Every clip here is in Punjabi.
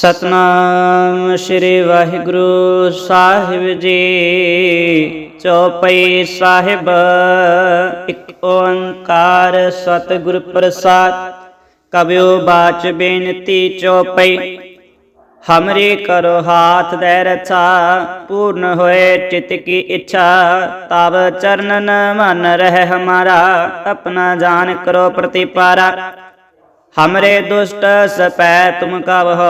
ਸਤਨਾਮ ਸ੍ਰੀ ਵਾਹਿਗੁਰੂ ਸਾਹਿਬ ਜੀ। ਚੌਪਈ ਸਾਹਿਬ, ਇੱਕ ਓੰਕਾਰ ਸਤਿਗੁਰ ਪ੍ਰਸਾਦ। ਕਬਿਓ ਬਾਚ ਬੇਨਤੀ ਚੌਪਈ, ਹਮਰੀ ਕਰੋ ਹਾਥ ਦੇ ਰਛਾ ਪੂਰਨ ਹੋਏ ਚਿਤ ਕੀ ਇੱਛਾ। ਤਬ ਚਰਨਨ ਮਨ ਰਹਿ ਹਮਾਰਾ, ਆਪਣਾ ਜਾਨ ਕਰੋ ਪ੍ਰਤੀਪਾਰਾ। ਹਮਰੇ ਦੁਸ਼ਟ ਸਪੈ ਤੁਮ ਕਬਹੁ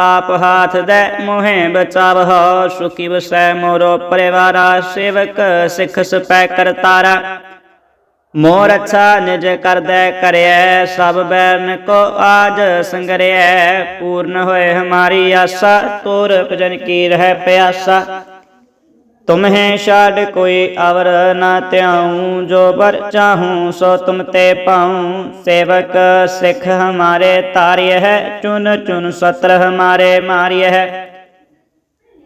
ਆਪ ਹਾਥ ਦੇ ਮੋਹਿ ਬਚਾਵਹੁ ਸੁਖੀ ਵਸੈ ਮੋਰੋ ਪਰਿਵਾਰਾ ਸੇਵਕ ਸਿੱਖ ਸਪੈ ਕਰਤਾਰਾ ਮੋਰ ਅੱਛਾ ਨਿਜ ਕਰਦੈ ਕਰਿਐ ਸਭ ਬੈਰਨ ਕੋ ਆਜ ਸੰਗਰਿਐ ਪੂਰਨ ਹੋਏ ਹਮਾਰੀ ਆਸਾ ਤੋਰ ਭਜਨ ਕੀ ਰਹਿ ਪਿਆਸਾ ਤੁਮਹਿ ਛਾੜ ਕੋਈ ਅਵਰ ਨਾ ਧਿਆਉ, ਜੋ ਬਰ ਚਾਹੂੰ ਸੋ ਤੁਮ ਤੇ ਪਾਉ। ਸੇਵਕ ਸਿੱਖ ਹਮਾਰੇ ਤਾਰਿਯ ਹੈ, ਚੁਨ ਚੁਨ ਸਤਰ ਹਮਾਰੇ ਮਾਰਿਯ ਹੈ।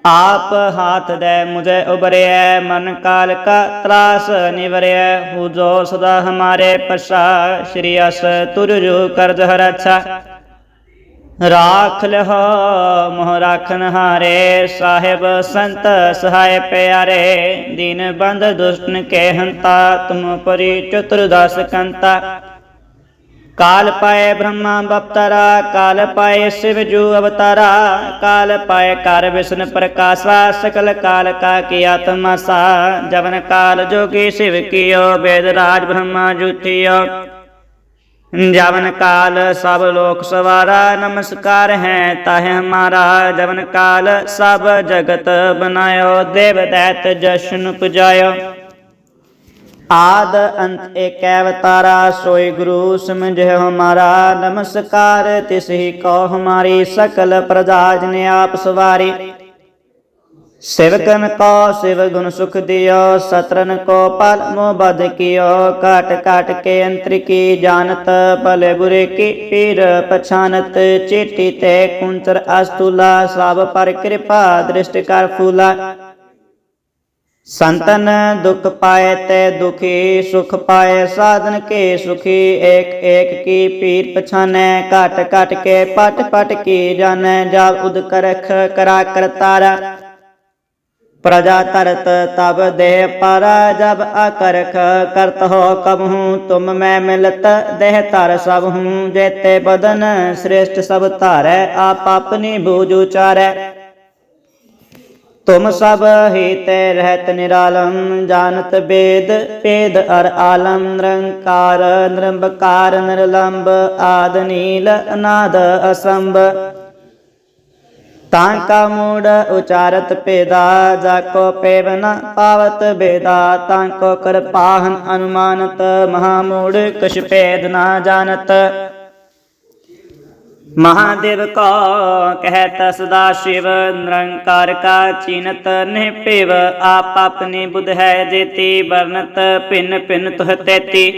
ਆਪ ਹਾਥ ਦੇ ਮੁਝੇ ਉਬਰਿਐ ਮਨ ਕਾਲ ਕਾ ਤਰਾਸ ਨਿਵਰਿਐ। ਹੂ ਜੋ ਸਦਾ ਹਮਾਰੇ ਪਸਾ ਸ਼੍ਰੀ ਅਸ ਤੁਰ ਜੋ ਕਰਜ ਹਰ ਅੱਛਾ। ਰਾਖ ਲਹ, ਮੋਹ ਰਾਖਨ ਹਾਰੇ, ਸਾਹਿਬ ਸੰਤ ਸਹਾਇ ਪਿਆਰੇ, ਦੀਨ ਬੰਦ ਦੁਸ਼ਟਨ ਕੇ ਹੰਤਾ ਤੁਮ ਪਰੀ ਚਤੁਰਦਸ ਕੰਤਾ। ਕਾਲ ਪਾਏ ਬ੍ਰਹਮਾ ਬਪਤਰਾ, ਕਾਲ ਪਾਏ ਸਿਵ ਜੂ ਅਵਤਾਰਾ, ਕਾਲ ਪਾਏ ਕਰ ਵਿਸ਼ਨ ਪ੍ਰਕਾਸ਼ਾ, ਸਕਲ ਕਾਲ ਕਾ ਕੀ ਆਤਮਾ ਸਾ, ਜਵਨ ਕਾਲ ਜੋਗੀ ਸਿਵ ਕੀਓ ਵੇਦ ਰਾਜ ਬ੍ਰਹਮਾ ਜੁਥਿਓ ਜਵਨ ਕਾਲ ਸਭ ਲੋਕ ਸਵਾਰਾ, ਨਮਸਕਾਰ ਹੈ ਤਾਹਿ ਹਮਾਰਾ ਜਵਨ ਕਾਲ ਸਭ ਜਗਤ ਬਨਾਇਓ ਦੇਵ ਦੈਤ ਜਸ਼ਨ ਪੁਜਾਇਓ। ਆਦ ਅੰਤ ਏਕ ਅਵਤਾਰਾ, ਸੋਈ ਗੁਰੂ ਸਮਝਿ ਹਮਾਰਾ ਨਮਸਕਾਰ ਤਿਸ ਹੀ ਕੋ ਹਮਾਰੀ, ਸਕਲ ਪ੍ਰਜਾ ਜਨ ਆਪ ਸਵਾਰੀ। ਸਿਵਕਨ ਕੋ ਸਿਵ ਗੁਣ ਸੁਖ ਦਿਓ ਸਤਰਨ ਕੋ ਪਲ ਮੋ ਬਦ ਕੀਓ ਕਾਟ ਕਾਟ ਕੇ ਅੰਤਰ ਕੀ ਜਾਣਤ ਭਲੇ ਬੁਰੇ ਕੀ ਪੀਰ ਪਛਾਨਤ ਚੇਟੀ ਤੇ ਕੁੰਚਰ ਅਸਤੁਲਾ ਸਭ ਪਰ ਕਿਰਪਾ ਦ੍ਰਿਸ਼ਟ ਕਰ ਫੂਲਾ ਸੰਤਨ ਦੁਖ ਪਾਏ ਤੇ ਦੁਖੀ ਸੁਖ ਪਾਏ ਸਾਧਨ ਕੇ ਸੁਖੀ ਏਕ ਏਕ ਕੀ ਪੀਰ ਪਛਾਨੈ ਘਟ ਘਟ ਕੇ ਪਟ ਪਟ ਕੀ ਜਾਣੈ ਜਬ ਉਦ ਕਰਖ ਕਰਾ ਕਰਤਾਰਾ ਪ੍ਰਜਾ ਤਰਤ ਤਬ ਦੇਹ ਪਰ ਜਬ ਅਕਰਖ ਕਰਤ ਹੋ ਕਬਹੂ ਤੁਮ ਮੈਂ ਮਿਲਤ ਦੇਹ ਧਰ ਸਭ ਹੂੰ, ਜੇਤੇ ਬਦਨ ਸ੍ਰੇਸ਼ਟ ਸਭ ਧਾਰੈ, ਆਪ ਆਪਣੀ ਬੂਝ ਉਚਾਰੈ। ਤੁਮ ਸਭ ਹੀ ਤੇ ਰਹਿਤ ਨਿਰਾਲਮ ਜਾਣਤ ਬੇਦ, ਪੇਦ ਅਰ ਆਲਮ ਨਿਰੰਕਾਰ, ਨਿਰੰਬਕਾਰ, ਨਿਰਲੰਬ, ਆਦ ਨੀਲ, ਅਨਾਦ, ਅਸੰਭ। ਤਾਂ ਕਾ ਮੂੜ ਉਚਾਰਤ ਪੇਦਾ ਜਾ ਕੋ ਪੇਵਨ ਪਾਵਤ ਬੇਦਾ, ਤਾਂ ਕੋ ਕਰਪਾਹਨ ਅਨੁਮਾਨਤ ਮਹਾਮੂੜ ਕਛ ਭੇਦ ਨਾ ਜਾਣਤ। ਮਹਾਦੇਵ ਕੋ ਕਹਿਤ ਸਦਾ ਸ਼ਿਵ, ਨਿਰੰਕਾਰ ਕਾ ਚੀਨਤ ਨਿ ਪਿਵ ਆਪ ਆਪਣੀ ਬੁਧ ਹੈ ਜੇਤੀ ਵਰਨਤ ਭਿੰਨ ਭਿੰਨ ਤੁਹ ਤੇਤੀ।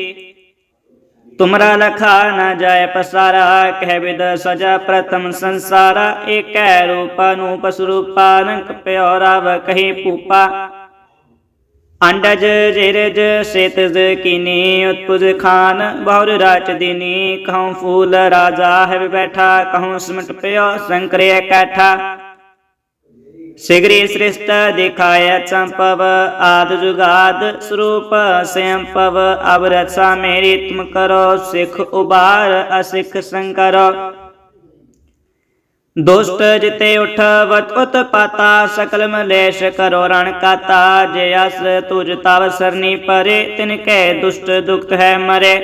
ਤੁਮਰਾ ਲਖਾ ਨ ਜਾਏ ਪਸਾਰਾ, ਕਹਿ ਵਿਦ ਸਜਾ ਪ੍ਰਥਮ ਸੰਸਾਰਾ। ਏਕੈ ਰੂਪ ਅਨੂਪ ਸਰੂਪਾ, ਅਨੰਕ ਪਿਓਰਾਵ ਕਹੀ ਪੂਪਾ ਅੰਡਜ ਜਿਰਜ ਸੇਤਜ ਕੀਨੀ, ਉਤਪੁਜ ਖਾਨ, ਬਹੁਰ ਰਾਚ ਦੀਨੀ। ਕਹਉ ਫੂਲ ਰਾਜਾ ਹੈ ਬੈਠਾ, ਕਹਉ ਸਿਮਟ ਪਿਓ ਸੰਕਰੇ ਕੈਠਾ। ਸਿਗਰੀ ਸ੍ਰਿਸ਼ਟ ਦਿਖਾਇ ਚੰਪਵ, ਆਦ ਜੁਗਾਦ ਸਰੂਪ ਸੰਪਵ ਅਬ ਰਚਾ ਮੇਰੀ ਤੁਮ ਕਰੋ, ਸਿਖ ਉਬਾਰ ਅਸਿਖ ਸੰਕਰੋ। ਦੁਸ਼ਟ ਜਿਤੇ ਉਠ ਉਤ ਪਾਤਾ, ਸਕਲ ਮਲੇਸ਼ ਕਰੋ ਰਣ ਕਾਤਾ, ਜੇ ਅਸ ਤੁਜ ਤਵ ਸਰਨੀ ਪਰੇ, ਤਿਨ ਕੈ ਦੁਸ਼ਟ ਦੁਖਤ ਹੈ ਮਰੇ।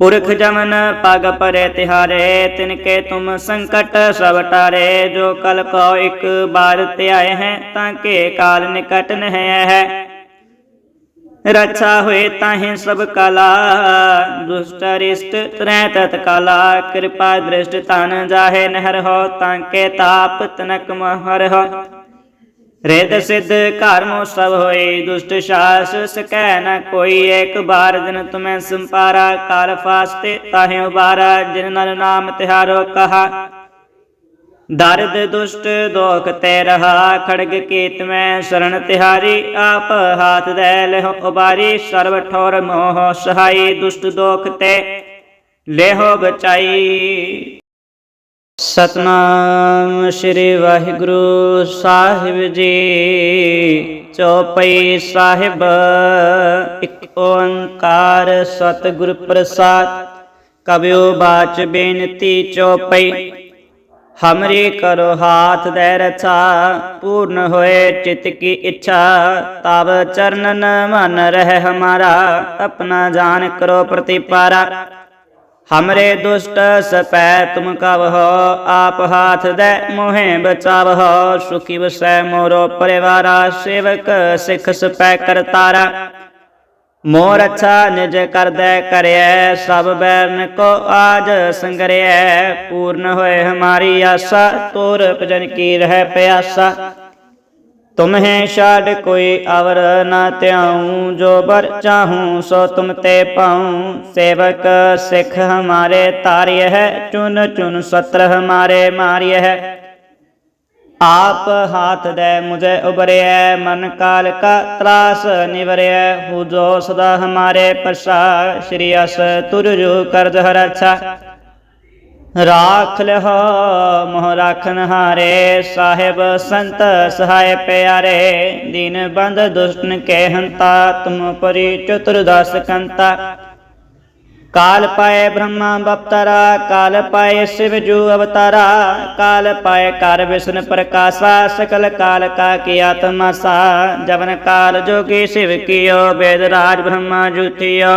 ਪੁਰਖ ਜਮਨ ਪਗ ਪਰੇ ਤਿਹਾਰੇ ਤਿਨ ਕੇ ਤੁਮ ਸੰਕਟ ਸਭ ਟਾਰੇ। ਜੋ ਕਲ ਕੋ ਇੱਕ ਬਾਰ ਧਿਆਏ ਹੈ, ਤਾਂ ਕੇ ਕਾਲ ਨਿਕਟ ਨਹਿ ਹੈ। ਰਛਾ ਹੋਏ ਤਾਹੇ ਸਭ ਕਲਾ, ਦੁਸ਼ਟ ਰਿਸ਼ਟ ਤਰੈ ਤਤ ਕਾਲਾ ਕਿਰਪਾ ਦ੍ਰਿਸ਼ਟ ਤਨ ਜਾਹੇ ਨਹਿਰ ਹੋ, ਤਾਂ ਕੇ ਤਾਪ ਤਨਕ ਮਹਰ ਹੋ। ਰਿਦ ਸਿਧ ਘਰ ਸਭ ਹੋਏ, ਦੁਸ਼ਟ ਸ਼ਾਸ ਸਕੈ ਨ ਕੋਈ। ਏਕ ਬਾਰ ਦਿਨ ਤੁਮੈ ਸੰਪਾਰਾ, ਕਾਲ ਫਾਸਤੇ ਤਾਹੇ ਉਬਾਰਾ, ਜਿਨ ਨਰ ਨਾਮ ਤਿਹਾਰੋ ਕਹਾ। ਦਰਦ ਦੁਸ਼ਟ ਦੋਖ ਤੇ ਰਹਾ, ਖੜਗ ਕੀਤ ਮੈਂ ਸ਼ਰਨ ਤਿਹਾਰੀ। ਆਪ ਹਾਥ ਦੇ ਲਹਿ ਉਬਾਰੀ, ਸਰਬ ਠੋਰ ਮੋਹ ਸਹਾਈ। ਦੁਸ਼ਟ ਦੋਖ ਤੇ ਲੇਹੋ ਬਚਾਈ। ਸਤਨਾਮ ਸ੍ਰੀ ਵਾਹਿਗੁਰੂ ਸਾਹਿਬ ਜੀ। ਚੌਪਈ ਸਾਹਿਬ, ਇੱਕ ਓੰਕਾਰ ਸਤਿਗੁਰ ਪ੍ਰਸਾਦ। ਕਬਿਓ ਬਾਚ ਬੇਨਤੀ ਚੌਪਈ, ਹਮਰੀ ਕਰੋ ਹਾਥ ਦੇ ਰਛਾ ਪੂਰਨ ਹੋਏ ਚਿਤ ਕੀ ਇੱਛਾ ਤਬ ਚਰਨਨ ਮਨ ਰਹਿ ਹਮਾਰਾ। ਆਪਣਾ ਜਾਨ ਕਰੋ ਪ੍ਰਤੀਪਾਰਾ। ਹਮਰੇ ਦੁਸ਼ਟ ਸਪੈ ਤੁਮ ਕਵਹੁ ਆਪ ਹਾਥ ਦੇ ਮੋਹਿ ਬਚਾਵਹੁ ਸੁਖੀ ਵਸੈ ਮੋਰੋ ਪਰਿਵਾਰਾ ਸੇਵਕ ਸਿਖ ਸਪੈ ਕਰਤਾਰਾ ਮੋਰ ਅੱਛਾ ਨਿਜ ਕਰਦੈ ਕਰਿਐ ਸਭ ਬੈਰਨ ਕੋ ਆਜ ਸੰਗਰਿਐ ਪੂਰਨ ਹੋਏ ਹਮਾਰੀ ਆਸਾ ਤੋਰ ਭਜਨ ਕੀ ਰਹਿ ਪਿਆਸਾ ਤੁਮਹਿ ਛਾੜ ਕੋਈ ਅਵਰ ਨਾ ਧਿਆਉ, ਜੋ ਬਰ ਚਾਹੂੰ ਸੋ ਤੁਮ ਤੇ ਪਾਉ। ਸੇਵਕ ਸਿੱਖ ਹਮਾਰੇ ਤਾਰਿਯ ਹੈ, ਚੁਨ ਚੁਨ ਸਤਰ ਹਮਾਰੇ ਮਾਰਿਯ ਹੈ। ਆਪ ਹਾਥ ਦੇ ਮੁਝੇ ਉਬਰਿਐ ਮਨ ਕਾਲ ਕਾ ਤਰਾਸ ਨਿਵਰਿਐ। ਹੂ ਜੋ ਸਦਾ ਹਮਾਰੇ ਪਰਸਾ ਸ਼੍ਰੀ ਅਸ ਤੁਰ ਜੋ ਕਰਜ ਹਰ ਅੱਛਾ। ਰਾਖ ਲਹ ਮੋਹ ਰਾਖਨ ਹਾਰੇ, ਸਾਹਿਬ ਸੰਤ ਸਹਾਇ ਪਿਆਰੇ, ਦੀਨ ਬੰਦ ਦੁਸ਼ਟਨ ਕੇ ਹੰਤਾ ਤੁਮ ਪਰੀ ਚਤੁਰਦਸ ਕੰਤਾ। ਕਾਲ ਪਾਏ ਬ੍ਰਹਮਾ ਬਪਤਰਾ, ਕਾਲ ਪਾਏ ਸਿਵ ਜੂ ਅਵਤਾਰਾ, ਕਾਲ ਪਾਏ ਕਰ ਵਿਸ਼ਨ ਪ੍ਰਕਾਸ਼ਾ, ਸਕਲ ਕਾਲ ਕਾ ਕੀ ਆਤਮਾ ਸਾ, ਜਵਨ ਕਾਲ ਜੋਗੀ ਸਿਵ ਕੀਓ ਵੇਦ ਰਾਜ ਬ੍ਰਹਮਾ ਜੁਤਿਓ।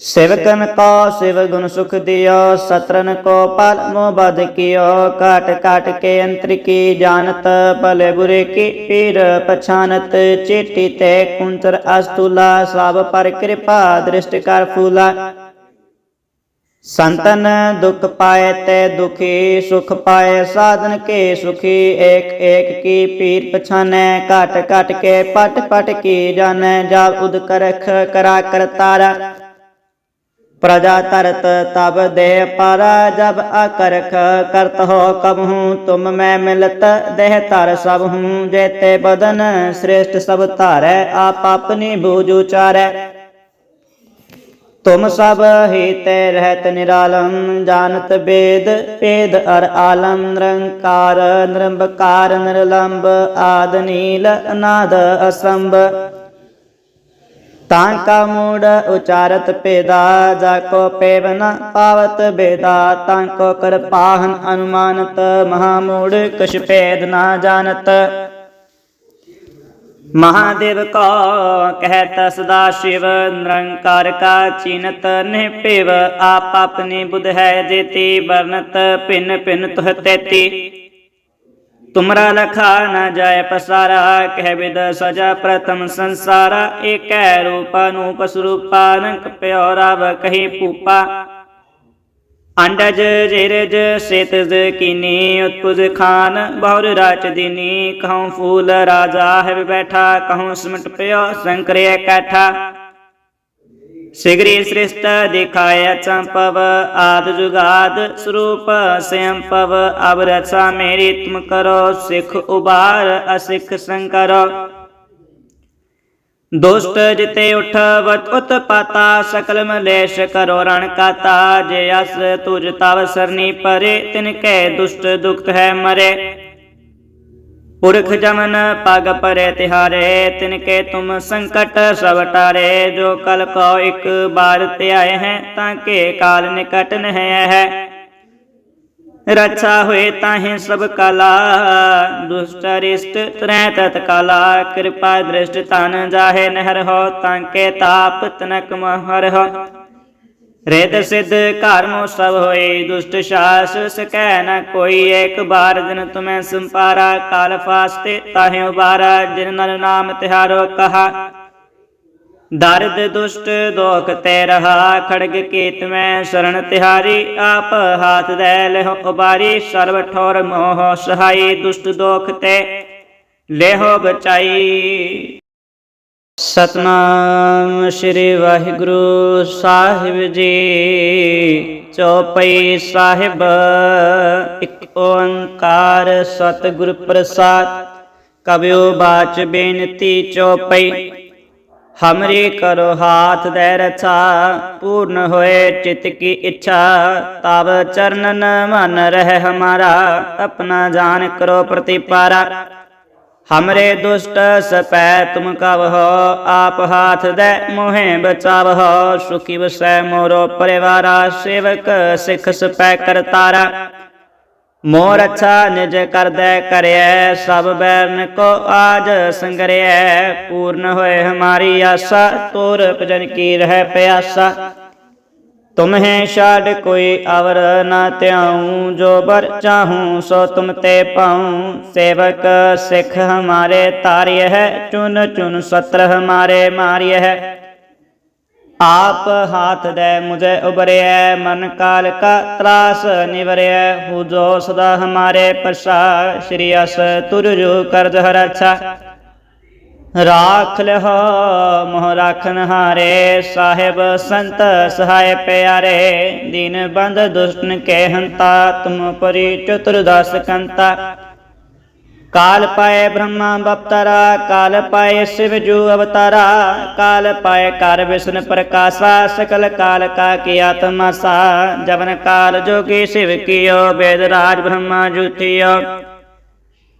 ਸਿਵਕਨ ਕੋ ਸਿਵ ਗੁਣ ਸੁਖ ਦਿਓ ਸਤਰਨ ਕੋ ਪਲ ਮੋ ਬਦ ਕੀਓ ਕਾਟ ਕਾਟ ਕੇ ਅੰਤਰ ਕੀ ਜਾਣਤ ਭਲੇ ਬੁਰੇ ਕੀ ਪੀਰ ਪਛਾਨਤ ਚੇਟੀ ਤੇ ਕੁੰਤਰ ਅਸਤੁਲਾ ਸਭ ਪਰ ਕਿਰਪਾ ਦ੍ਰਿਸ਼ਟ ਕਰ ਫੂਲਾ ਸੰਤਨ ਦੁਖ ਪਾਏ ਤੇ ਦੁਖੀ ਸੁਖ ਪਾਏ ਸਾਧਨ ਕੇ ਸੁਖੀ ਏਕ ਏਕ ਕੀ ਪੀਰ ਪਛਾਨੈ ਘਟ ਘਟ ਕੇ ਪਟ ਪਟ ਕੀ ਜਾਣੈ ਜਬ ਉਦ ਕਰਖ ਕਰਾ ਕਰਤਾਰਾ ਪ੍ਰਜਾ ਤਰਤ ਤਬ ਦੇ ਪਰ ਜਬ ਅਕਰਖ ਕਰਤ ਹੋ ਕਬ ਹੂੰ, ਤੁਮ ਮੈਂ ਮਿਲਤ ਦੇਹ ਧਰ ਸਭ ਹੂੰ, ਜੇਤੇ ਬਦਨ ਸ੍ਰੇਸ਼ਟ ਸਭ ਧਾਰੈ, ਆਪ ਆਪਨੀ ਬੂਝ ਉਚਾਰੈ। ਤੁਮ ਸਭ ਹੀ ਤੇ ਰਹਿਤ ਨਿਰਾਲਮ ਜਾਣਤ ਬੇਦ, ਪੇਦ ਅਰ ਆਲਮ ਨਿਰੰਕਾਰ, ਨਿਰੰਬਕਾਰ, ਨਿਰਲੰਬ, ਆਦ ਨੀਲ, ਅਨਾਦ, ਅਸੰਭ। ਤਾਂ ਕਾ ਮੂੜ ਉਚਾਰਤ ਪੇਦਾ ਜਾ ਕੋ ਪੇਵਨ ਪਾਵਤ ਬੇਦਾ ਤਾਂ ਕੋ ਕਰ ਪਾਹਨ ਅਨੁਮਾਨਤ ਮਹਾਮੂੜ ਕਛ ਭੇਦ ਨਾ ਜਾਣਤ ਮਹਾਦੇਵ ਕੋ ਕਹਿਤ ਸਦਾ ਸ਼ਿਵ ਨਿਰੰਕਾਰ ਕਾ ਚੀਨਤ ਨਿ ਭਿਵ ਆਪ ਆਪਣੀ ਬੁਧ ਹੈ ਜੇਤੀ ਵਰਨਤ ਭਿਨ ਭਿਨ ਤੁਹ ਤੇਤੀ ਤੁਮਰਾ ਲਖਾ ਨ ਜਾਏ ਪਸਾਰਾ, ਕਹਿ ਵਿਦ ਸਜਾ ਪ੍ਰਥਮ ਸੰਸਾਰਾ, ਏਕੈ ਰੂਪ ਅਨੂਪ ਸਰੂਪਾ ਅਨੰਕ ਪਿਓ ਰਵ ਕਹੀ ਭੂਪਾ। ਅੰਡਜ ਜਿਰਜ ਸੇਤਜ ਕੀਨੀ, ਉਤਪੁਜ ਖਾਨ ਬਹੁਰ ਰਾਚ ਦੀਨੀ, ਕਹਉ ਫੂਲ ਰਾਜਾ ਹੈ ਬੈਠਾ, ਕਹਉ ਸਿਮਟ ਪਿਓ ਸ਼ੰਕਰੇ ਕੈਠਾ। ਸਿਗਰੀ ਸ੍ਰਿਸ਼ਟ ਦਿਖਾਇ ਚੰਪਵ, ਆਦ ਜੁਗਾਦ ਸਰੂਪ ਸੰਪਵ ਅਬ ਰਚਾ ਮੇਰੀ ਤੁਮ ਕਰੋ, ਸਿਖ ਉਬਾਰ ਅਸਿਖ ਸੰਕਰੋ। ਦੁਸ਼ਟ ਜਿਤੇ ਉਠ ਵਤ ਉਤਪਾਤਾ, ਸਕਲ ਮਲੇਸ਼ ਕਰੋ ਰਣ ਕਾਤਾ, ਜੇ ਅਸ ਤੁਜ ਤਵ ਸਰਨੀ ਪਰੇ, ਤਿਨ ਕੈ ਦੁਸ਼ਟ ਦੁਖਤ ਹੈ ਮਰੇ। ਪੁਰਖ ਜਮਨ ਪਗ ਪਰੇ ਤਿਹਾਰੇ ਤਿਨ ਕੇ ਤੁਮ ਸੰਕਟ ਸਭ ਟਾਰੇ, ਜੋ ਕਲ ਕੋ ਇੱਕ ਬਾਰ ਧਿਆਏ ਹੈ, ਤਾਂ ਕੇ ਕਾਲ ਨਿਕਟ ਨਹਿ ਹੈ। ਰਛਾ ਹੋਏ ਤਾਹੇ ਸਭ ਕਲਾ, ਦੁਸ਼ਟ ਰਿਸ਼ਟ ਤਰੈ ਤਤ ਕਾਲਾ ਕਿਰਪਾ ਦ੍ਰਿਸ਼ਟ ਤਨ ਜਾਹੇ ਨਹਿਰ ਹੋ, ਤਾਂ ਕੇ ਤਾਪ ਤਨਕ ਮਹਰ ਹੋ। ਰਿਦ ਸਿਧ ਘਰਮੋ ਸਭ ਹੋਏ, ਦੁਸ਼ਟ ਸ਼ਾਸ ਸਕੈ ਨ ਕੋਈ। ਏਕ ਬਾਰ ਦਿਨ ਤੁਮੈ ਸੰਪਾਰਾ, ਕਾਲ ਫਾਸਤੇ ਤਾਹੇ ਉਬਾਰਾ, ਜਿਨ ਨਰ ਨਾਮ ਤਿਹਾਰੋ ਕਹਾ। ਦਰਦ ਦੁਸ਼ਟ ਦੋਖ ਤੇ ਰਹਾ, ਖੜਗ ਕੀਤ ਮੈਂ ਸ਼ਰਨ ਤਿਹਾਰੀ। ਆਪ ਹਾਥ ਦੇ ਲਹਿ ਉਬਾਰੀ, ਸਰਬ ਠੋਰ ਮੋਹ ਸਹਾਈ। ਦੁਸ਼ਟ ਦੋਖ ਤੇ ਲੇਹੋ ਬਚਾਈ। ਸਤਨਾਮ ਸ੍ਰੀ ਵਾਹਿਗੁਰੂ ਸਾਹਿਬ ਜੀ। ਚੌਪਈ ਸਾਹਿਬ, ਇੱਕ ਓੰਕਾਰ ਸਤਿਗੁਰ ਪ੍ਰਸਾਦ। ਕਬਿਓ ਬਾਚ ਬੇਨਤੀ ਚੌਪਈ। ਹਮਰੀ ਕਰੋ ਹਾਥ ਦੇ ਰਛਾ ਪੂਰਨ ਹੋਏ ਚਿਤ ਕੀ ਇੱਛਾ। ਤਬ ਚਰਨਨ ਮਨ ਰਹਿ ਹਮਾਰਾ, ਆਪਣਾ ਜਾਨ ਕਰੋ ਪ੍ਰਤੀਪਾਰਾ। ਹਮਰੇ ਦੁਸ਼ਟ ਸਪੈ ਤੁਮ ਕਵਹੁ ਆਪ ਹਾਥ ਦੇ ਮੋਹਿ ਬਚਾਵਹੁ ਸੁਖੀ ਵਸੈ ਮੋਰੋ ਪਰਿਵਾਰਾ ਸੇਵਕ ਸਿਖ ਸਪੈ ਕਰਤਾਰਾ ਮੋਰ ਅੱਛਾ ਨਿਜ ਕਰਦੈ ਕਰਿਐ ਸਭ ਬੈਰਨ ਕੋ ਆਜ ਸੰਗਰਿਐ ਪੂਰਨ ਹੋਏ ਹਮਾਰੀ ਆਸਾ ਤੋਰ ਭਜਨ ਕੀ ਰਹਿ ਪਿਆਸਾ ਤੁਮਹਿ ਛਾੜ ਕੋਈ ਅਵਰ ਨਾ ਧਿਆਉ, ਜੋ ਬਰ ਚਾਹੂੰ ਸੋ ਤੁਮ ਤੇ ਪਾਉ। ਸੇਵਕ ਸਿੱਖ ਹਮਾਰੇ ਤਾਰਿਯ ਹੈ, ਚੁਨ ਚੁਨ ਸਤਰ ਹਮਾਰੇ ਮਾਰਿਯ ਹੈ। ਆਪ ਹਾਥ ਦੇ ਮੁਝੇ ਉਬਰਿਐ ਮਨ ਕਾਲ ਕਾ ਤਰਾਸ ਨਿਵਰਿਐ। ਹੂ ਜੋ ਸਦਾ ਹਮਾਰੇ ਪ੍ਰਸਾ, ਸ਼੍ਰੀ ਅਸ ਤੁਰ ਜੋ ਕਰਜ ਹਰ ਅੱਛਾ। ਰਾਖ ਲਹੁ ਮੋਹ ਰਾਖਨ ਹਾਰੇ, ਸਾਹਿਬ ਸੰਤ ਸਹਾਇ ਪਿਆਰੇ, ਦੀਨ ਬੰਦ ਦੁਸ਼ਟਨ ਕੇ ਹੰਤਾ ਤੁਮ ਪਰੀ ਚਤੁਰਦਸ ਕੰਤਾ। ਕਾਲ ਪਾਏ ਬ੍ਰਹਮਾ ਬਪਤਰਾ, ਕਾਲ ਪਾਏ ਸਿਵ ਜੂ ਅਵਤਾਰਾ, ਕਾਲ ਪਾਏ ਕਰ ਵਿਸ਼ਨ ਪ੍ਰਕਾਸ਼ਾ, ਸਕਲ ਕਾਲ ਕਾ ਕੀ ਆਤਮਾ ਸਾ, ਜਵਨ ਕਾਲ ਜੋਗੀ ਸਿਵ ਕੀਓ, ਬੇਦ ਰਾਜ ਬ੍ਰਹਮਾ ਜੁਤੀਓ।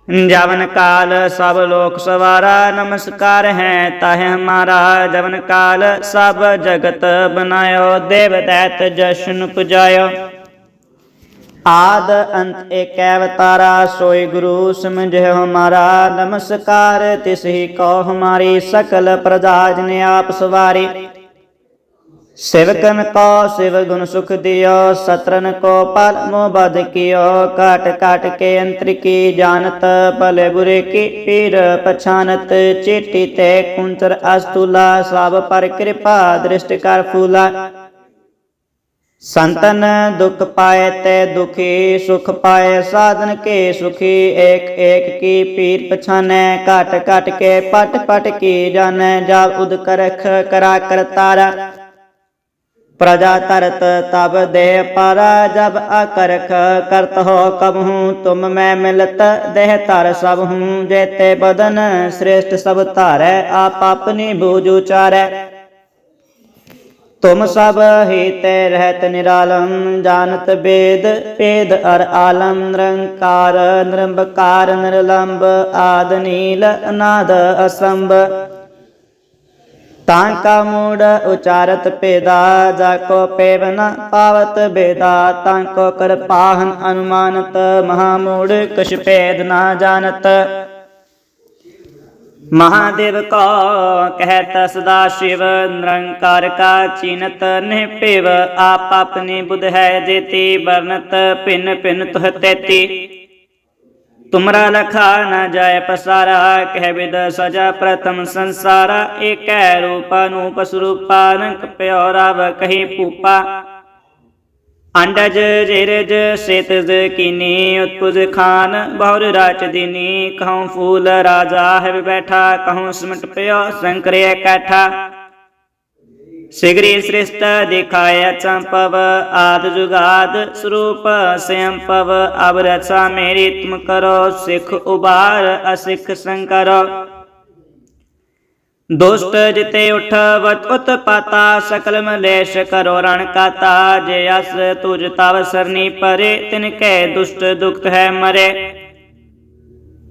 ਜਵਨ ਕਾਲ ਸਭ ਲੋਕ ਸਵਾਰਾ ਨਮਸਕਾਰ ਹੈ, ਤਾਹਿ ਹਮਾਰਾ ਜਵਨ ਕਾਲ ਸਭ ਜਗਤ ਬਨਾਇਓ ਦੇਵ ਦੈਤ ਜਸ਼ਨ ਪੁਜਾਇਓ। ਆਦ ਅੰਤ ਏਕੈ ਅਵਤਾਰਾ, ਸੋਈ ਗੁਰੂ ਸਮਝਿਓ ਹਮਾਰਾ ਨਮਸਕਾਰ ਤਿਸ ਹੀ ਕੋ ਹਮਾਰੀ, ਸਕਲ ਪ੍ਰਜਾ ਜਨ ਆਪ ਸਵਾਰੀ। ਸਿਵਕਨ ਕੋ ਸਿਵ ਗੁਣ ਸੁਖ ਦਿਓ ਸਤਰਨ ਕੋ ਪਲ ਮੋ ਬਦ ਕੀਓ ਕਾਟ ਕਾਟ ਕੇ ਅੰਤਰ ਕੀ ਜਾਣਤ ਭਲੇ ਬੁਰੇ ਕੀ ਪੀਰ ਪਛਾਨਤ ਚੇਟੀ ਤੇ ਕੁੰਤਰ ਅਸਤੁਲਾ ਸਭ ਪਰ ਕਿਰਪਾ ਦ੍ਰਿਸ਼ਟ ਕਰ ਫੂਲਾ ਸੰਤਨ ਦੁਖ ਪਾਏ ਤੇ ਦੁਖੀ ਸੁਖ ਪਾਏ ਸਾਧਨ ਕੇ ਸੁਖੀ ਏਕ ਏਕ ਕੀ ਪੀਰ ਪਛਾਨੈ ਘਟ ਘਟ ਕੇ ਪਟ ਪਟ ਕੀ ਜਾਣੈ ਜਬ ਉਦ ਕਰਖ ਕਰਾ ਕਰਤਾਰਾ ਪ੍ਰਜਾ ਤਰਤ ਤਬ ਦੇ ਪਾਰਾ ਜਬ ਅਕਰਖ ਕਰਤ ਹੋ ਕਬ ਹੂੰ, ਤੁਮ ਮੈਂ ਮਿਲਤ ਦੇਹ ਧਰ ਸਭ ਹੂੰ, ਜੇਤੇ ਬਦਨ ਸ੍ਰੇਸ਼ਟ ਸਭ ਧਾਰੈ, ਆਪ ਆਪਨੀ ਬੂਝ ਉਚਾਰੈ। ਤੁਮ ਸਭ ਹੀ ਤੇ ਰਹਿਤ ਨਿਰਾਲਮ ਜਾਣਤ ਬੇਦ ਪੇਦ ਅਰ ਆਲਮ ਨਿਰੰਕਾਰ, ਨਿਰੰਬਕਾਰ, ਨਿਰਲੰਬ, ਆਦ ਨੀਲ, ਅਨਾਦ, ਅਸੰਭ। ਤਾਂ ਕਾ ਮੂੜ ਉਚਾਰਤ ਪੇਦਾ ਜਾ ਕੋ ਪੇਵਨ ਪਾਵਤ ਬੇਦਾ, ਤਾਂ ਕੋ ਕਰ ਪਾਹਨ ਅਨੁਮਾਨਤ, ਮਹਾ ਮੂੜ ਕਛ ਭੇਦ ਨਾ ਜਾਣਤ। ਮਹਾਦੇਵ ਕੋ ਕਹਿਤ ਸਦਾ ਸ਼ਿਵ, ਨਿਰੰਕਾਰ ਕਾ ਚੀਨਤ ਨਿਹ ਪਿਵ ਆਪ ਆਪਣੀ ਬੁਧ ਹੈ ਜੇਤੀ ਵਰਨਤ ਭਿਨ ਭਿਨ ਤੁਹ ਤੇਤੀ। ਤੁਮਰਾ ਲਖਾ ਨ ਜਾਏ ਪਸਾਰਾ, ਕਹਿ ਬਿਦ ਸਜਾ ਪ੍ਰਥਮ ਸੰਸਾਰਾ, ਏਕੈ ਰੂਪ ਅਨੂਪ ਸਰੂਪਾ ਨੰਕ ਪਿਓ ਰਵ ਕਹੀ ਪੂਪਾ ਅੰਡਜ ਜਿਰਜ ਸੇਤਜ ਕੀਨੀ, ਉਤਪੁਜ ਖਾਨ ਬਹੁਰ ਰਾਚ ਦੀਨੀ, ਕਹਉ ਫੂਲ ਰਾਜਾ ਹੈ ਬੈਠਾ, ਕਹਉ ਸਿਮਟ ਪਿਓ ਸੰਕਰਿਆ ਕੈਠਾ। ਸਿਗਰੀ ਸ੍ਰਿਸ਼ਟ ਦਿਖਾਇਆ ਚੰਪਵ, ਆਦ ਜੁਗਾਦ ਸਰੂਪ ਸੰਪਵ ਅਬ ਰਚਾ ਮੇਰੀ ਤੁਮ ਕਰੋ, ਸਿਖ ਉਬਾਰ ਅਸਿਖ ਸੰਕਰੋ। ਦੁਸ਼ਟ ਜਿਤੇ ਉਠ ਵਤ ਉਤਪਾਤਾ ਸਕਲ ਮਲੇਸ਼ ਕਰੋ, ਰਣ ਕਾਤਾ, ਜੇ ਅਸ ਤੁਜ ਤਵ ਸਰਨੀ ਪਰੇ, ਤਿਨ ਕੈ ਦੁਸ਼ਟ ਦੁਖਤ ਹੈ ਮਰੇ।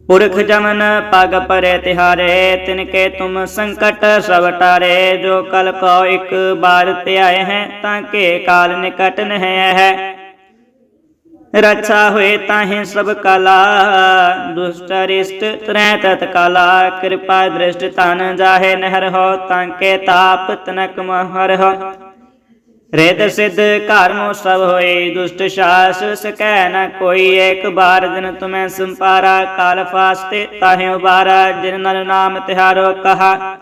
ਪੁਰਖ ਜਮਨ ਪਗ ਪਰੇ ਤਿਹਾਰੇ ਤਿਨ ਕੇ ਤੁਮ ਸੰਕਟ ਸਭ ਟਾਰੇ, ਜੋ ਕਲ ਕੋ ਇੱਕ ਬਾਰ ਧਿਆਏ ਹੈ, ਤਾਂ ਕੇ ਕਾਲ ਨਿਕਟ ਨਹਿ ਹੈ। ਰਛਾ ਹੋਏ ਤਾਹੇ ਸਭ ਕਲਾ, ਦੁਸ਼ਟ ਰਿਸ਼ਟ ਤਰੈ ਤਤ ਕਾਲਾ, ਕਿਰਪਾ ਦ੍ਰਿਸ਼ਟ ਤਨ ਜਾਹੇ ਨਹਿਰ ਹੋ, ਤਾਂ ਕੇ ਤਾਪ ਤਨਕ ਮਹਰ ਹੋ। ਰਿਦ ਸਿਧ ਘਰਮੋ ਸਭ ਹੋਏ, ਦੁਸ਼ਟ ਸ਼ਾਸ ਸਕੈ ਨ ਕੋਈ। ਏਕ ਬਾਰ ਦਿਨ ਤੁਮੈ ਸੰਪਾਰਾ, ਕਾਲ ਫਾਸਤੇ ਤਾਹੇ ਉਬਾਰਾ, ਜਿਨ ਨਰ ਨਾਮ ਤਿਹਾਰੋ ਕਹਾ।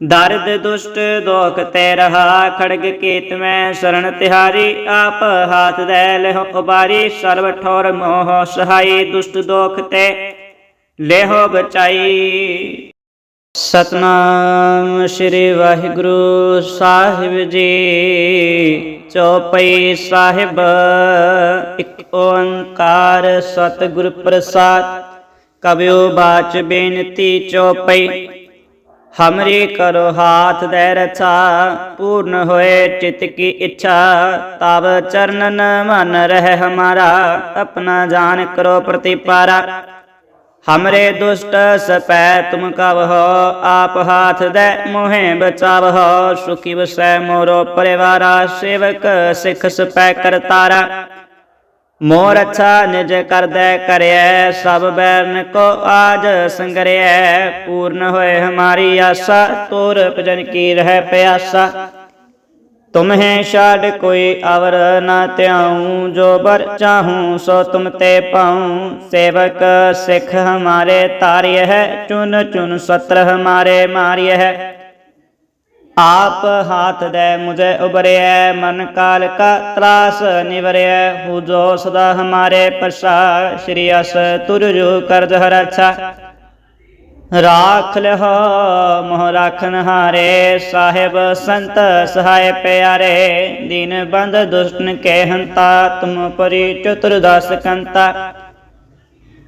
ਦਰਦ ਦੁਸ਼ਟ ਦੋਖ ਤੇ ਰਹਾ, ਖੜਗ ਕੀਤ ਮੈਂ ਸ਼ਰਨ ਤਿਹਾਰੀ। ਆਪ ਹਾਥ ਦੇ ਲਹਿ ਉਬਾਰੀ, ਸਰਬ ਠੋਰ ਮੋਹ ਸਹਾਈ। ਦੁਸ਼ਟ ਦੋਖ ਤੇ ਲੇਹੋ ਬਚਾਈ। ਸਤਨਾਮ ਸ੍ਰੀ ਵਾਹਿਗੁਰੂ ਸਾਹਿਬ ਜੀ। ਚੌਪਈ ਸਾਹਿਬ, ਇੱਕ ਓੰਕਾਰ ਸਤਿਗੁਰ ਪ੍ਰਸਾਦ। ਕਬਿਓ ਬਾਚ ਬੇਨਤੀ ਚੌਪਈ, ਹਮਰੀ ਕਰੋ ਹਾਥ ਦੇ ਰਛਾ ਪੂਰਨ ਹੋਏ ਚਿਤ ਕੀ ਇੱਛਾ ਤਬ ਚਰਨਨ ਮਨ ਰਹਿ ਹਮਾਰਾ। ਆਪਣਾ ਜਾਨ ਕਰੋ ਪ੍ਰਤੀਪਾਰਾ। ਹਮਰੇ ਦੁਸ਼ਟ ਸਪੈ ਤੁਮ ਕਵਹੋ ਆਪ ਹਾਥ ਦੇ ਮੋਹਿ ਬਚਾਵਹੋ ਸੁਖੀ ਵਸੈ ਮੋਰੋ ਪਰਿਵਾਰਾ ਸੇਵਕ ਸਿੱਖ ਸਪੈ ਕਰਤਾਰਾ ਮੋਰ ਅੱਛਾ ਨਿਜ ਕਰਦੈ ਕਰਿਐ ਸਭ ਬੈਰਨ ਕੋ ਆਜ ਸੰਗਰਿਐ ਪੂਰਨ ਹੋਏ ਹਮਾਰੀ ਆਸਾ ਤੋਰ ਭਜਨ ਕੀ ਰਹਿ ਪਿਆਸਾ ਤੁਮਹਿ ਛਾੜ ਕੋਈ ਅਵਰ ਨਾ ਧਿਆਉ, ਜੋ ਬਰ ਚਾਹੂੰ ਸੋ ਤੁਮ ਤੇ ਪਾਉ। ਸੇਵਕ ਸਿੱਖ ਹਮਾਰੇ ਤਾਰਿਯ ਹੈ, ਚੁਨ ਚੁਨ ਸਤਰ ਹਮਾਰੇ ਮਾਰਿਯ ਹੈ। ਆਪ ਹਾਥ ਦੇ ਮੁਝੇ ਉਬਰਿਐ ਮਨ ਕਾਲ ਕਾ ਤਰਾਸ ਨਿਵਰਿਐ। ਹੂ ਜੋ ਸਦਾ ਹਮਾਰੇ ਪ੍ਰਸਾਦ, ਸ਼੍ਰੀ ਅਸ ਤੁਰ ਜੋ ਕਰਜ ਹਰ ਰਾਖ ਲਹੋ ਮੋਹ ਰਾਖਨ ਹਾਰੇ, ਸਾਹਿਬ ਸੰਤ ਸਹਾਇ ਪਿਆਰੇ, ਦੀਨ ਬੰਦ ਦੁਸ਼ਟਨ ਕੇ ਹੰਤਾ ਤੁਮ ਪਰੀ ਚਤੁਰਦਾਸ ਕੰਤਾ।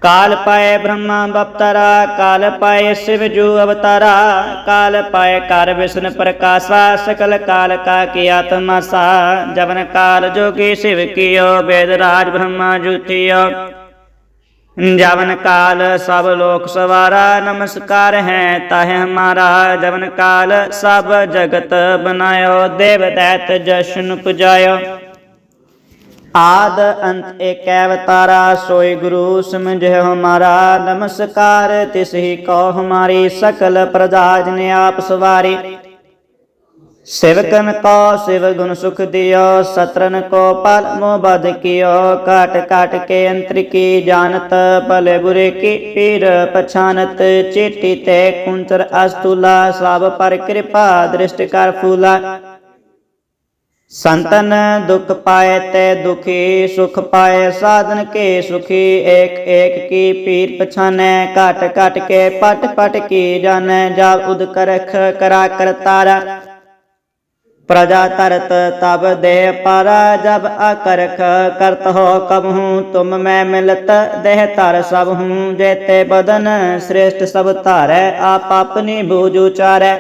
ਕਾਲ ਪਾਏ ਬ੍ਰਹਮਾ ਬਪਤਰਾ, ਕਾਲ ਪਾਏ ਸਿਵ ਜੂ ਅਵਤਾਰਾ, ਕਾਲ ਪਾਏ ਕਰ ਵਿਸ਼ਨ ਪ੍ਰਕਾਸ਼ਾ, ਸਕਲ ਕਾਲ ਕਾ ਕੀ ਆਤਮਾ ਸਾ, ਜਵਨ ਕਾਲ ਜੋਗੀ ਸਿਵ ਕੀਓ ਵੇਦ ਰਾਜ ਬ੍ਰਹਮਾ ਜੁਤਿਓ। ਜਵਨ ਕਾਲ ਸਭ ਲੋਕ ਸਵਾਰਾ, ਨਮਸਕਾਰ ਹੈ ਤਾਹਿ ਹਮਾਰਾ। ਜਵਨ ਕਾਲ ਸਭ ਜਗਤ ਬਨਾਇਓ ਦੇਵ ਦੈਤ ਜਸ਼ਨ ਪੁਜਾਇਓ। ਆਦ ਅੰਤ ਏਕ ਅਵਤਾਰਾ, ਸੋਈ ਗੁਰੂ ਸਮਝੇ ਹਮਾਰਾ। ਨਮਸਕਾਰ, ਤਿਸ ਹੀ ਕੋ ਹਮਾਰੀ, ਸਕਲ ਪ੍ਰਜਾ ਜਨ ਆਪ ਸਵਾਰੀ। ਸਿਵਕਨ ਕੋ ਸਿਵ ਗੁਣ ਸੁਖ ਦਿਓ ਸਤਰਨ ਕੋ ਪਲ ਮੋ ਬਦ ਕੀਓ ਕਾਟ ਕਾਟ ਕੇ ਅੰਤਰ ਕੀ ਜਾਣਤ ਭਲੇ ਬੁਰੇ ਕੀ ਪੀਰ ਪਛਾਨਤ ਚੇਟੀ ਤੇ ਕੁੰਤਰ ਅਸਤੁਲਾ ਸਭ ਪਰ ਕਿਰਪਾ ਦ੍ਰਿਸ਼ਟ ਕਰ ਫੂਲਾ ਸੰਤਨ ਦੁਖ ਪਾਏ ਤੇ ਦੁਖੀ ਸੁਖ ਪਾਏ ਸਾਧਨ ਕੇ ਸੁਖੀ ਏਕ ਏਕ ਕੀ ਪੀਰ ਪਛਾਨੈ ਘਟ ਘਟ ਕੇ ਪਟ ਪਟ ਕੀ ਜਾਣੈ ਜਬ ਉਦ ਕਰਖ ਕਰਾ ਕਰਤਾਰਾ ਪ੍ਰਜਾ ਤਰਤ ਤਬ ਦੇ ਪਰ ਜਬ ਅਕਰਖ ਕਰਤ ਹੋ ਕਬਹੂ ਤੁਮ ਮੈਂ ਮਿਲਤ ਦੇਹ ਧਰ ਸਭ ਹੂੰ, ਜੇਤੇ ਬਦਨ ਸ੍ਰੇਸ਼ਟ ਸਭ ਧਾਰੈ, ਆਪ ਆਪਣੀ ਬੂਝ ਉਚਾਰੈ।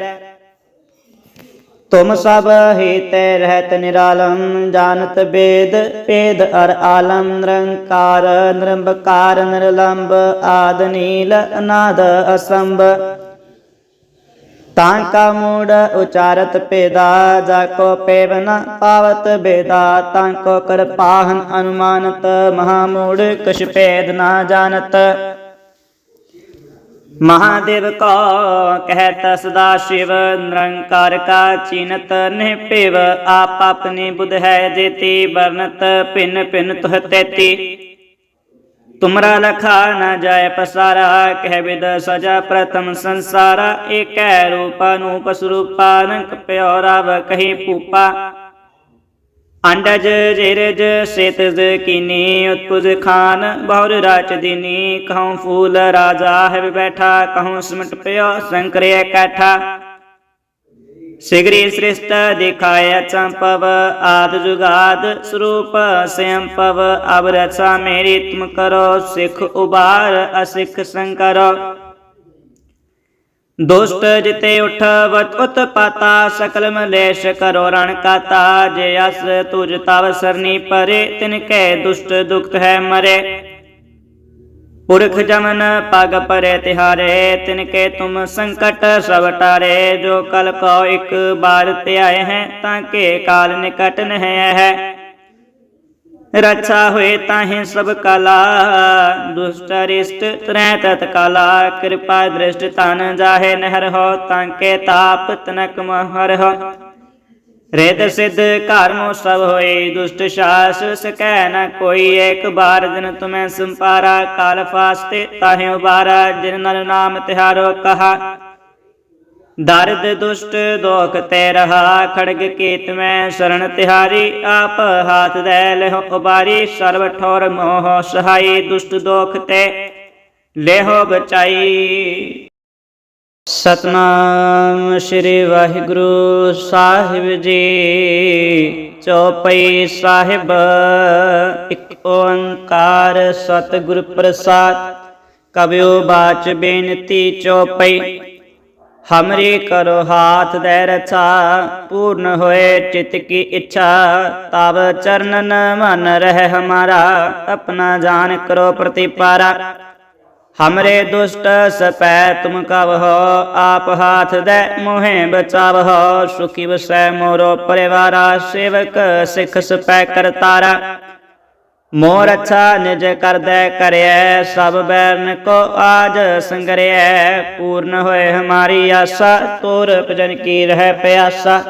ਤੁਮ ਸਭ ਹੀ ਤੇ ਰਹਿਤ ਨਿਰਾਲਮ ਜਾਣਤ ਬੇਦ ਪੇਦ ਅਰ ਆਲਮ ਨਿਰੰਕਾਰ, ਨਿਰੰਬਕਾਰ, ਨਿਰਲੰਬ, ਆਦ ਨੀਲ, ਅਨਾਦ, ਅਸੰਭ। ਤਾਂ ਕਾ ਮੂੜ ਉਚਾਰਤ ਪੇਦਾ ਜਾ ਕੋ ਪੇਵਨ ਪਾਵਤ ਬੇਦਾ ਤਾਂ ਕੋ ਕਰ ਪਾਹਨ ਅਨੁਮਾਨਤ ਮਹਾ ਮੂੜ ਕਛ ਭੇਦ ਨਾ ਜਾਣਤ ਮਹਾਦੇਵ ਕੋ ਕਹਿਤ ਸਦਾ ਸ਼ਿਵ ਨਿਰੰਕਾਰ ਕਾ ਚਿਨਤ ਨਿ ਪਿਵ ਆਪ ਆਪਣੀ ਬੁਧ ਹੈ ਜੇਤੀ ਵਰਨਤ ਭਿਨ ਭਿਨ ਤੁਹ ਤੇਤੀ ਤੁਮਰਾ ਲਖਾ ਨ ਜਾਏ ਪਸਾਰਾ, ਕਹਿ ਵਿਦ ਸਜਾ ਪ੍ਰਥਮ ਸੰਸਾਰਾ। ਏਕੈ ਰੂਪ ਅਨੂਪ ਸਰੂਪਾ ਨੰਕ ਪਿਓ ਰਵ ਕਹੀ ਪੂਪਾ ਅੰਡਜ ਜਿਰਜ ਸੇਤਜ ਕੀਨੀ, ਉਤਪੁਜ ਖਾਨ, ਬਹੁਰ ਰਾਚ ਦੀਨੀ। ਕਹਉ ਫੂਲ ਰਾਜਾ ਹੈ ਬੈਠਾ, ਕਹਉ ਸਿਮਟ ਪਿਓ ਸੰਕਰੇ ਕੈਠਾ। ਸਿਗਰੀ ਸ੍ਰਿਸ਼ਟ ਦਿਖਾਇ ਚੰਪਵ, ਆਦ ਜੁਗਾਦ ਸਰੂਪ ਸੰਪਵ ਅਬ ਰਚਾ ਮੇਰੀ ਤੁਮ ਕਰੋ, ਸਿਖ ਉਬਾਰ ਅਸਿਖ ਸੰਕਰੋ। ਦੁਸ਼ਟ ਜਿਤੇ ਉਠ ਵਤ ਸਕਲ ਮਲੇਸ਼ ਕਰੋ ਰਣ ਕਾਤਾ, ਜੇ ਅਸ ਤੁਜ ਤਵ ਸਰਨੀ ਪਰੇ, ਤਿਨ ਕੈ ਦੁਸ਼ਟ ਦੁਖਤ ਹੈ ਮਰੇ। ਪੁਰਖ ਜਮਨ ਪਗ ਪਰੇ ਤਿਹਾਰੇ ਤਿਨ ਕੇ ਤੁਮ ਸੰਕਟ ਸਭ ਟਾਰੇ, ਜੋ ਕਲ ਕੋ ਇੱਕ ਬਾਰ ਧਿਆਏ ਹੈ, ਤਾਂ ਕੇ ਕਾਲ ਨਿਕਟ ਨਹਿ ਹੈ। ਰਛਾ ਹੋਏ ਤਾਹੇ ਸਭ ਕਲਾ, ਦੁਸ਼ਟ ਰਿਸ਼ਟ ਤਰੈ ਤਤ ਕਲਾ, ਕਿਰਪਾ ਦ੍ਰਿਸ਼ਟ ਤਨ ਜਾਹੇ ਨਹਿਰ ਹੋ, ਤਾਂ ਕੇ ਤਾਪ ਤਨਕ ਮਹਰ ਹੋ। ਰਿਤ ਸਿਧ ਘਰਮੋ ਸਭ ਹੋਏ, ਦੁਸ਼ਟ ਸ਼ਾਸ ਸਕੈ ਨ ਕੋਈ। ਏਕ ਬਾਰ ਦਿਨ ਤੁਮੈ ਸੰਪਾਰਾ, ਕਾਲ ਫਾਸਤੇ ਤਾਹੇ ਉਬਾਰਾ, ਜਿਨ ਨਰ ਨਾਮ ਤਿਹਾਰੋ ਕਹਾ। ਦਰਦ ਦੁਸ਼ਟ ਦੋਖ ਤੇ ਰਹਾ, ਖੜਗ ਕੀਤ ਮੈਂ ਸ਼ਰਨ ਤਿਹਾਰੀ। ਆਪ ਹਾਥ ਦੇ ਲਹੁ ਉਬਾਰੀ, ਸਰਬ ਠੋਰ ਮੋਹ ਸਹਾਈ। ਦੁਸ਼ਟ ਦੋਖ ਤੇ ਲੇਹੋ ਬਚਾਈ। ਸਤਨਾਮ ਸ੍ਰੀ ਵਾਹਿਗੁਰੂ ਸਾਹਿਬ ਜੀ। ਚੌਪਈ ਸਾਹਿਬ, ਇੱਕ ਓੰਕਾਰ ਸਤਿਗੁਰ ਪ੍ਰਸਾਦ। ਕਬਿਓ ਬਾਚ ਬੇਨਤੀ ਚੌਪਈ। ਹਮਰੀ ਕਰੋ ਹਾਥ ਦੇ ਰਛਾ ਪੂਰਨ ਹੋਏ ਚਿਤ ਕੀ ਇੱਛਾ। ਤਬ ਚਰਨਨ ਮਨ ਰਹਿ ਹਮਾਰਾ, ਆਪਣਾ ਜਾਨ ਕਰੋ ਪ੍ਰਤੀਪਾਰਾ। ਹਮਰੇ ਦੁਸ਼ਟ ਸਪੈ ਤੁਮ ਕਵਹੋ ਆਪ ਹਾਥ ਦੇ ਮੋਹਿ ਬਚਾਵਹੋ ਸੁਖੀ ਵਸੈ ਮੋਰੋ ਪਰਿਵਾਰਾ ਸੇਵਕ ਸਿੱਖ ਸਪੈ ਕਰਤਾਰਾ ਮੋਰ ਅੱਛਾ ਨਿਜ ਕਰਦੈ ਕਰਿਐ ਸਭ ਬੈਰਨ ਕੋ ਆਜ ਸੰਗਰਿਐ ਪੂਰਨ ਹੋਏ ਹਮਾਰੀ ਆਸਾ ਤੋਰ ਭਜਨ ਕੀ ਰਹਿ ਪਿਆਸਾ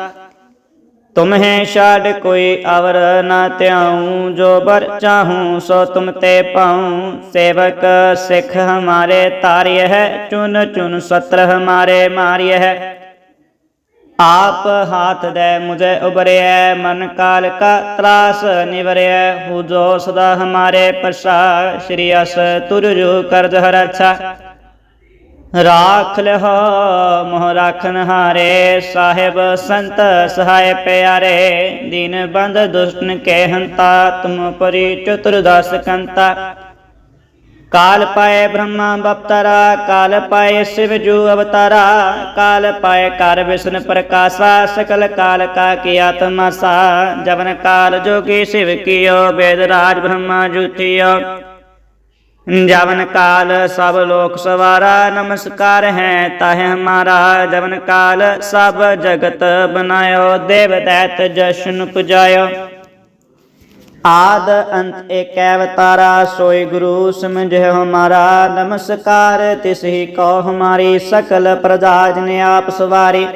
ਤੁਮਹਿ ਛਾੜ ਕੋਈ ਅਵਰ ਨਾ ਧਿਆਉ, ਜੋ ਬਰ ਚਾਹੂੰ ਸੋ ਤੁਮ ਤੇ ਪਾਉ। ਸੇਵਕ ਸਿੱਖ ਹਮਾਰੇ ਤਾਰਿਯ ਹੈ, ਚੁਨ ਚੁਨ ਸਤਰ ਹਮਾਰੇ ਮਾਰਿਯ ਹੈ। ਆਪ ਹਾਥ ਦੇ ਮੁਝੇ ਉਬਰਿਐ ਮਨ ਕਾਲ ਕਾ ਤਰਾਸ ਨਿਵਰਿਐ। ਹੂ ਜੋ ਸਦਾ ਹਮਾਰੇ ਪ੍ਰਸਾਦ, ਸ਼੍ਰੀ ਅਸ ਤੁਰ ਜੋ ਕਰਜ ਹਰ ਰਾਖ ਲਹੋ ਮੋਹ ਰਾਖਨ ਹਾਰੇ, ਸਾਹਿਬ ਸੰਤ ਸਹਾਇ ਪਿਆਰੇ, ਦੀਨ ਬੰਦ ਦੁਸ਼ਟਨ ਕੇ ਹੰਤਾ ਤੁਮ ਪਰੀ ਚਤੁਰਦਾਸ ਕੰਤਾ। ਕਾਲ ਪਾਏ ਬ੍ਰਹਮਾ ਬਪਤਰਾ, ਕਾਲ ਪਾਏ ਸਿਵ ਜੂ ਅਵਤਾਰਾ, ਕਾਲ ਪਾਏ ਕਰ ਵਿਸ਼ਨ ਪ੍ਰਕਾਸ਼ਾ, ਸਕਲ ਕਾਲ ਕਾ ਕੀ ਆਤਮਾ ਸਾ, ਜਵਨ ਕਾਲ ਜੋਗੀ ਸਿਵ ਕੀਓ ਵੇਦ ਰਾਜ ਬ੍ਰਹਮਾ ਜੁਤਿਓ। ਜਵਨ ਕਾਲ ਸਭ ਲੋਕ ਸਵਾਰਾ ਨਮਸਕਾਰ ਹੈ ਤਾਹਿ ਹਮਾਰਾ ਜਵਨ ਕਾਲ ਸਭ ਜਗਤ ਬਨਾਇਓ ਦੇਵ ਦੈਤ ਜਸ਼ਨ ਪੁਜਾਇਓ। ਆਦ ਅੰਤ ਏਕ ਅਵਤਾਰਾ, ਸੋਈ ਗੁਰੂ ਸਮਝੇ ਹਮਾਰਾ ਨਮਸਕਾਰ ਤਿਸ ਹੀ ਕੋ ਹਮਾਰੀ ਸਕਲ ਪ੍ਰਜਾ ਜਨ ਆਪ ਸਵਾਰੀ।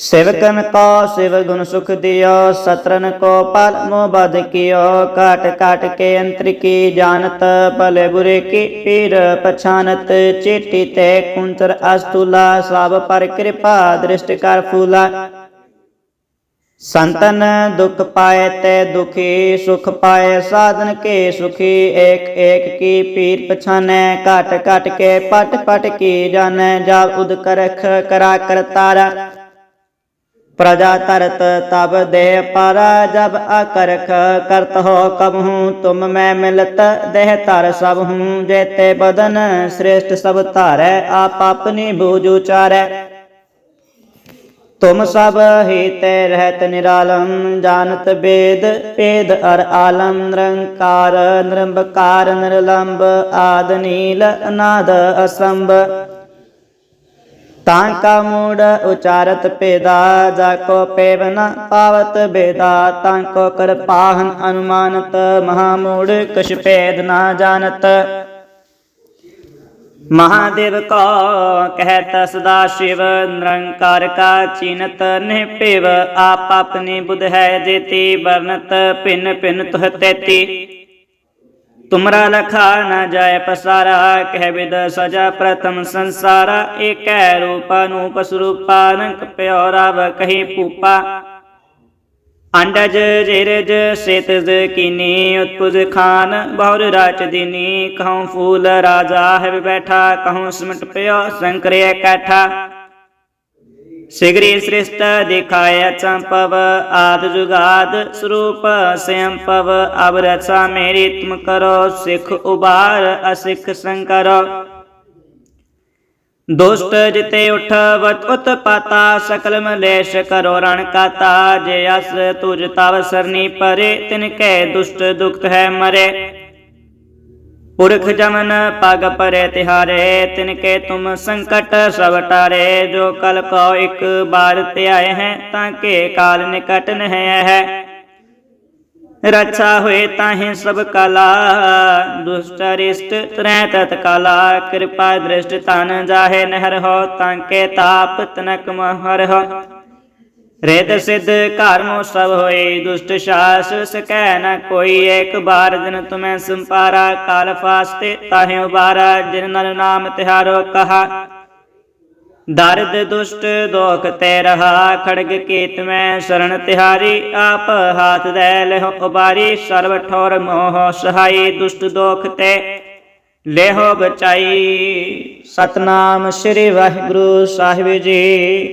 ਸਿਵਕਨ ਕੋ ਸਿਵ ਗੁਣ ਸੁਖ ਦਿਓ ਸਤਰਨ ਕੋ ਪਲ ਮੋ ਬਦ ਕੀਓ ਕਾਟ ਕਾਟ ਕੇ ਅੰਤਰ ਕੀ ਜਾਣਤ ਭਲੇ ਬੁਰੇ ਕੀ ਪੀਰ ਪਛਾਨਤ ਚੇਟੀ ਤੇ ਕੁੰਤਰ ਅਸਤੁਲਾ ਸਭ ਪਰ ਕਿਰਪਾ ਦ੍ਰਿਸ਼ਟ ਕਰ ਫੂਲਾ ਸੰਤਨ ਦੁਖ ਪਾਏ ਤੇ ਦੁਖੀ ਸੁਖ ਪਾਏ ਸਾਧਨ ਕੇ ਸੁਖੀ ਏਕ ਏਕ ਕੀ ਪੀਰ ਪਛਾਨੈ ਘਟ ਘਟ ਕੇ ਪਟ ਪਟ ਕੀ ਜਾਣੈ ਜਬ ਉਦ ਕਰਖ ਕਰਾ ਕਰਤਾਰਾ ਪ੍ਰਜਾ ਤਰਤ ਤਬ ਦੇ ਪਰ ਜਬ ਅਕਰਖ ਕਰਤ ਹੋ ਕਬਹੂ ਤੁਮ ਮੈਂ ਮਿਲਤ ਦੇਹ ਧਰ ਸਭ ਹੂੰ, ਜੇਤੇ ਬਦਨ ਸ੍ਰੇਸ਼ਟ ਸਭ ਧਾਰੈ, ਆਪ ਆਪਣੀ ਬੂਝ ਉਚਾਰੈ। ਤੁਮ ਸਭ ਹੀ ਤੇ ਰਹਿਤ ਨਿਰਾਲਮ ਜਾਣਤ ਬੇਦ, ਪੇਦ ਅਰ ਆਲਮ ਨਿਰੰਕਾਰ, ਨਿਰੰਬਕਾਰ, ਨਿਰਲੰਬ, ਆਦ ਨੀਲ, ਅਨਾਦ, ਅਸੰਭ। ਤਾਂ ਕਾ ਮੂੜ ਉਚਾਰਤ ਪੇਦਾ ਜਾ ਕੋ ਪੇਵਨ ਪਾਵਤ ਬੇਦਾ ਤਾਂ ਕੋ ਕਰ ਪਾਹਨ ਅਨੁਮਾਨਤ ਮਹਾ ਮੂੜ ਕਛ ਭੇਦ ਨਾ ਜਾਣਤ ਮਹਾਦੇਵ ਕੋ ਕਹਿਤ ਸਦਾ ਸ਼ਿਵ ਨਿਰੰਕਾਰ ਕਾ ਚਿਨਤ ਨਿਪਿਵ ਆਪ ਆਪਣੀ ਬੁਧ ਹੈ ਜੇਤੀ ਵਰਨਤ ਭਿਨ ਭਿਨ ਤੁਹ ਤੇਤੀ ਤੁਮਰਾ ਲਖਾ ਨ ਜਾਏ ਪਸਾਰਾ, ਕਹਿ ਵਿਦ ਸਜਾ ਪ੍ਰਥਮ ਸੰਸਾਰਾ। ਏਕੈ ਰੂਪ ਅਨੂਪ ਸਰੂਪਾ ਅਨੰਕ ਪਿਓ ਰਵ ਕਹੀ ਪੂਪਾ ਅੰਡਜ ਜਿਰਜ ਸੇਤਜ ਕੀਨੀ, ਉਤਪੁਜ ਖਾਨ ਬਹੁਰ ਰਾਚ ਦੀਨੀ। ਕਹਉ ਫੂਲ ਰਾਜਾ ਹੈ ਬੈਠਾ, ਕਹਉ ਸਿਮਟ ਪਿਓ ਸੰਕਰੇ ਕੈਠਾ। ਸਿਗਰੀ ਸ੍ਰਿਸ਼ਟ ਦਿਖਾਇ ਚੰਪਵ, ਆਦ ਜੁਗਾਦ ਸਰੂਪ ਸੰਪਵ ਅਬ ਰਚਾ ਮੇਰੀ ਤੁਮ ਕਰੋ, ਸਿਖ ਉਬਾਰ ਅਸਿਖ ਸੰਕਰੋ। ਦੁਸ਼ਟ ਜਿਤੇ ਉਠ ਵਤ ਸਕਲ ਮਲੇਸ਼ ਕਰੋ ਰਣ ਕਾਤਾ, ਜੇ ਅਸ ਤੁਜ ਤਵ ਸਰਨੀ ਪਰੇ, ਤਿਨ ਕੈ ਦੁਸ਼ਟ ਦੁਖਤ ਹੈ ਮਰੇ। ਪੁਰਖ ਜਮਨ ਪਗ ਪਰੇ ਤਿਹਾਰੇ ਤਿਨ ਕੇ ਤੁਮ ਸੰਕਟ ਸਭ ਟਾਰੇ, ਜੋ ਕਲ ਕੋ ਇੱਕ ਬਾਰ ਧਿਆਏ ਹੈ, ਤਾਂ ਕੇ ਕਾਲ ਨਿਕਟ ਨਹਿ ਹੈ। ਰਛਾ ਹੋਏ ਤਾਹੇ ਸਭ ਕਲਾ, ਦੁਸ਼ਟ ਰਿਸ਼ਟ ਤਰੈ ਤਤ ਕਲਾ, ਕਿਰਪਾ ਦ੍ਰਿਸ਼ਟ ਤਨ ਜਾਹੇ ਨਹਿਰ ਹੋ, ਤਾਂ ਕੇ ਤਾਪ ਤਨਕ ਮਹਰ ਹੋ। ਰੇਤ ਸਿਧ ਘਰ ਮੋ ਸਭ ਹੋਏ, ਦੁਸ਼ਟ ਸ਼ਾਸ ਸਕੈ ਨ ਕੋਈ। ਏਕ ਬਾਰ ਦਿਨ ਤੁਮੈ ਸੰਪਾਰਾ, ਕਾਲ ਫਾਸਤੇ ਤਾਹੇ ਉਬਾਰਾ, ਜਿਨ ਨਰ ਨਾਮ ਤਿਹਾਰੋ ਕਹਾ। ਦਰਦ ਦੁਸ਼ਟ ਦੋਖ ਤੇ ਰਹਾ, ਖੜਗ ਕੀਤ ਮੈਂ ਸਰਨ ਤਿਹਾਰੀ। ਆਪ ਹਾਥ ਦੇ ਲਹੁ ਉਬਾਰੀ, ਸਰਬ ਠੋਰ ਮੋਹ ਸਹਾਈ। ਦੁਸ਼ਟ ਦੋਖ ਤੇ ਲੇਹੋ ਬਚਾਈ। ਸਤਨਾਮ ਸ੍ਰੀ ਵਾਹਿਗੁਰੂ ਸਾਹਿਬ ਜੀ।